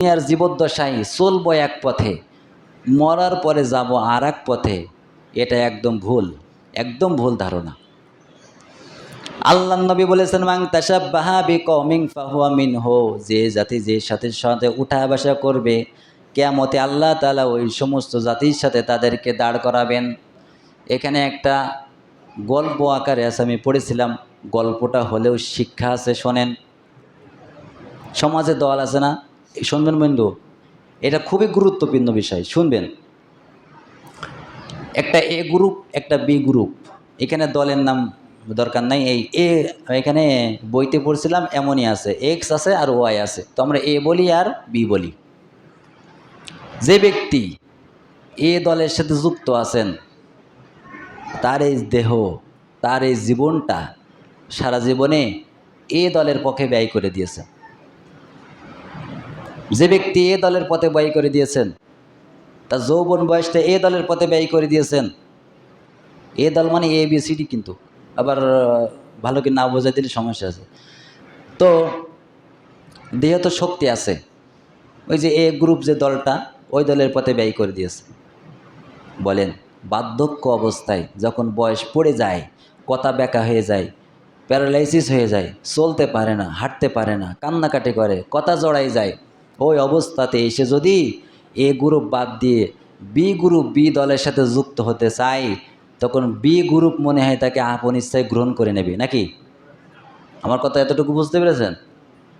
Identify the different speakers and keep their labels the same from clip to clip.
Speaker 1: দুনিয়ার জীবদ্দশায় চলব এক পথে, মরার পরে যাব আর এক পথে, এটা একদম ভুল একদম ভুল ধারণা। আল্লাহ নবী বলেছেন মাং তাসাব্বাহা বি কমিং ফাহুয়া মিন হো যে জাতি যে সাথে সাথে উঠা বসা করবে, কেয়ামতে আল্লাহ তালা ওই সমস্ত জাতির সাথে তাদেরকে দাঁড় করাবেন। এখানে একটা গল্প আকারে আছে, আমি পড়েছিলাম, গল্পটা হলেও শিক্ষা আছে, শোনেন। সমাজে দল আছে না? শুনবেন বন্ধু, এটা খুবই গুরুত্বপূর্ণ বিষয়, শুনবেন। একটা এ গ্রুপ একটা বি গ্রুপ এখানে দলের নাম দরকার নাই, এই এ, এখানে বইতে পড়ছিলাম, এমনই আছে, এক্স আছে আর ওয়াই আছে, তো আমরা এ বলি আর বি বলি। যে ব্যক্তি এ দলের সাথে যুক্ত আছেন, তার এই দেহ, তার এই জীবনটা সারা জীবনে এ দলের পক্ষে ব্যয় করে দিয়েছেন যে ব্যক্তি এ দলের পথে ব্যয় করে দিয়েছেন, তার যৌবন বয়সটা এ দলের পথে ব্যয় করে দিয়েছেন, এ দল মানে এ বি সি ডি কিন্তু। আবার ভালো কি না বোঝাই দিলে সমস্যা আছে। তো দেহে তো শক্তি আছে, ওই যে এ গ্রুপ যে দলটা, ওই দলের পথে ব্যয় করে দিয়েছে। বলেন, বার্ধক্য অবস্থায় যখন বয়স পড়ে যায়, কথা ব্যাকা হয়ে যায় প্যারালাইসিস হয়ে যায়, চলতে পারে না, হাঁটতে পারে না, কান্নাকাটি করে, কথা জড়াই যায় ওই অবস্থাতে এসে যদি এ গ্রুপ বাদ দিয়ে বি গ্রুপ বি দলের সাথে যুক্ত হতে চাই তখন বি গ্রুপ মনে হয় তাকে আপন ইচ্ছায় গ্রহণ করে নেবে, নাকি? আমার কথা এতটুকু বুঝতে পেরেছেন?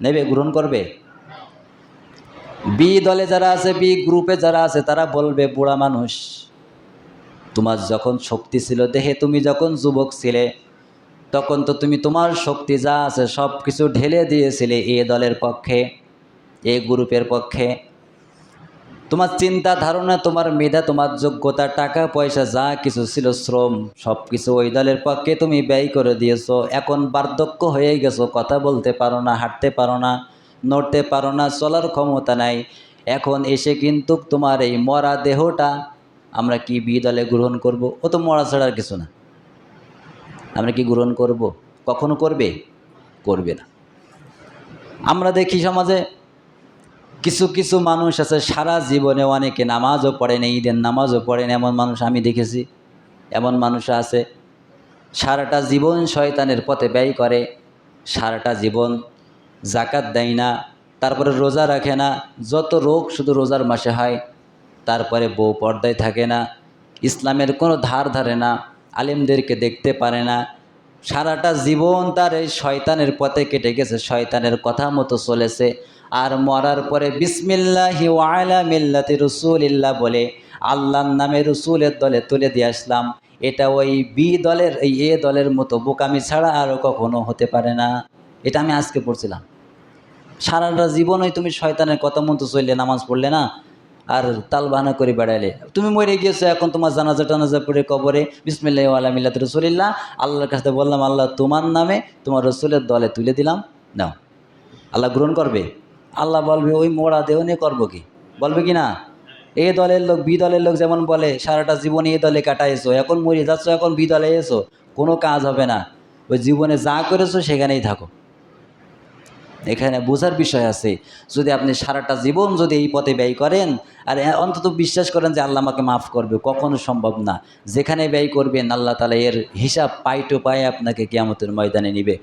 Speaker 1: নেবে, গ্রহণ করবে? বি দলে যারা আছে বি গ্রুপে যারা আছে, তারা বলবে, বুড়া মানুষ, তোমার যখন শক্তি ছিল দেহে, তুমি যখন যুবক ছিলে, তখন তো তুমি তোমার শক্তি যা আছে সব কিছু ঢেলে দিয়েছিলে এ দলের পক্ষে। এ গ্রুপের পক্ষে। তোমার চিন্তা ধারণা, তোমার মেধা, তোমার যোগ্যতা, টাকা, পয়সা, যা কিছু ছিল, শ্রম সব কিছু ওই দলের পক্ষে তুমি ব্যয় করে দিয়েছ। এখন বার্ধক্য হয়ে গেছো, কথা বলতে পারো না, হাঁটতে পারো না, নড়তে পারো না, চলার ক্ষমতা নাই। এখন এসে কিন্তু তোমার এই মরা দেহটা আমরা কি বি দলে গ্রহণ করব? ও তো মরা ছাড়ার কিছু না। আমরা কি গ্রহণ করব? কখনো করবে? করবে না। আমরা দেখি সমাজে কিছু কিছু মানুষ আছে, সারা জীবনে অনেকে নামাজও পড়েন ঈদের নামাজও পড়েন এমন মানুষ আমি দেখেছি। এমন মানুষ আছে, সারাটা জীবন শয়তানের পথে ব্যয় করে, সারাটা জীবন জাকাত দেয় না, তারপরে রোজা রাখে না, যত রোগ শুধু রোজার মাসে হয়, তারপরে বউ পর্দায় থাকে না, ইসলামের কোনো ধার ধারে না, আলেমদেরকে দেখতে পারে না সারাটা জীবন তার এই শয়তানের পথে কেটে গেছে, শয়তানের কথা মতো চলেছে। আর মরার পরে বিসমিল্লাহি ওয়ালা মিল্লাতি রসুলিল্লাহ বলে, আল্লাহর নামে রসুলের দলে তুলে দিয়ে আসলাম। এটা ওই বি দলের, এই এ দলের মতো বোকামি ছাড়া আরও কখনো হতে পারে না। এটা আমি আজকে পড়ছিলাম। সারাটা জীবনই তুমি শয়তানের কথা মতো চললে, নামাজ পড়লে না? আর তাল বাহানা করে বেড়াইলে। তুমি মরে গিয়েছো, এখন তোমার জানাজা টানাজা পড়ে কবরে। বিসমিল্লাহ আলা মিল্লাত রসুলিল্লাহ। আল্লাহর কাছে বললাম, আল্লাহ, তোমার নামে তোমার রসুলের দলে তুলে দিলাম। নাও। আল্লাহ গ্রহণ করবে। আল্লাহ বলবে, ওই মোড়া দেহ নিয়ে করব কি? বলবে কি না? এ দলের লোক, বি দলের লোক যেমন বলে, সারাটা জীবন এ দলে কাটাইছো, এখন মরে যাচ্ছ, এখন বি দলে এসো। কোনো কাজ হবে না। ওই জীবনে যা করেছ সেখানেই থাকো। এখানে বোঝার বিষয় আছে, যদি আপনি সারাটা জীবন যদি এই পথে ব্যয় করেন, আর অন্তত বিশ্বাস করেন যে আল্লাহ আমাকে মাফ করবে, কখনো সম্ভব না। যেখানে ব্যয় করবেন, আল্লাহ তালা এর হিসাব পাইটো পায়ে আপনাকে কেয়ামতের ময়দানে নিবে।